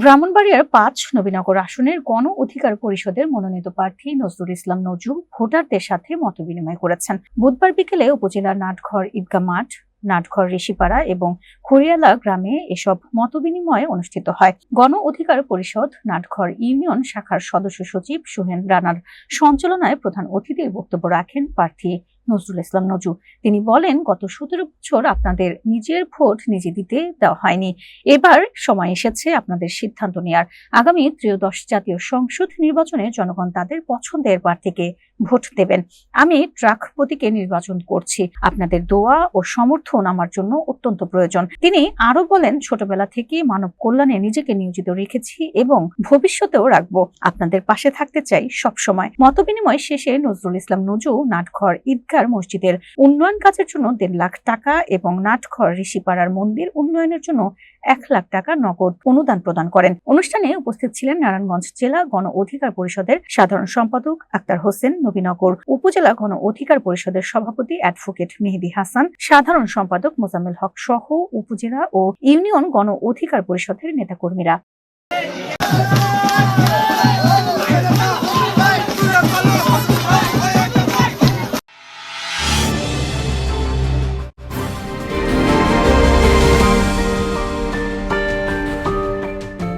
ব্রাহ্মণবাড়িয়ার পাঁচ নবীনগর আসনের গণ অধিকার পরিষদের মনোনীত প্রার্থী নজরুল ইসলাম নজু ভোটারদের সাথে মতবিনিময় করেছেন। বুধবার বিকেলে উপজেলার নাটঘর, ঈদগাহ মাঠ, নাটঘর ঋষিপাড়া এবং খড়িয়ালা গ্রামে এসব মতবিনিময় অনুষ্ঠিত হয়। গণ অধিকার পরিষদ, নাটঘর ইউনিয়ন শাখার সদস্য সচিব সোহেন রানার সঞ্চালনায় প্রধান অতিথির বক্তব্য রাখেন প্রার্থী নজরুল ইসলাম নজু তিনি বলেন, গত সতেরো বছর আপনাদের নিজের ভোট নিজে দিতে দেওয়া হয়নি। এবার সময় এসেছে আপনাদের সিদ্ধান্ত নেয়ার। আগামী ত্রয়োদশ জাতীয় সংসদ নির্বাচনে জনগণ তাদের পছন্দের প্রার্থীকে ভোট দেবেন। আমি ট্রাক নির্বাচন করছি। আপনাদের দোয়া ও সমর্থন আমার জন্য অত্যন্ত প্রয়োজন। তিনি আরও বলেন, ছোটবেলা থেকে মানব কল্যাণে নিজেকে নিয়োজিত রেখেছি এবং ভবিষ্যতেও রাখব। আপনাদের পাশে থাকতে চাই সব সময় মতবিনিময় শেষে নজরুল ইসলাম নজু নাটঘর ঈদগার মসজিদের উন্নয়ন কাজের জন্য দেড় লাখ টাকা এবং নাটঘর, ঋষিপাড়ার মন্দির উন্নয়নের জন্য এক লাখ টাকা নগদ অনুদান প্রদান করেন। অনুষ্ঠানে উপস্থিত ছিলেন নারায়ণগঞ্জ জেলা গণ অধিকার পরিষদের সাধারণ সম্পাদক আক্তার হোসেন, নবীনগর উপজেলা গণ অধিকার পরিষদের সভাপতি অ্যাডভোকেট মেহেদি হাসান, সাধারণ সম্পাদক মোজাম্মেল হক সহ উপজেলা ও ইউনিয়ন গণ অধিকার পরিষদের নেতাকর্মীরা।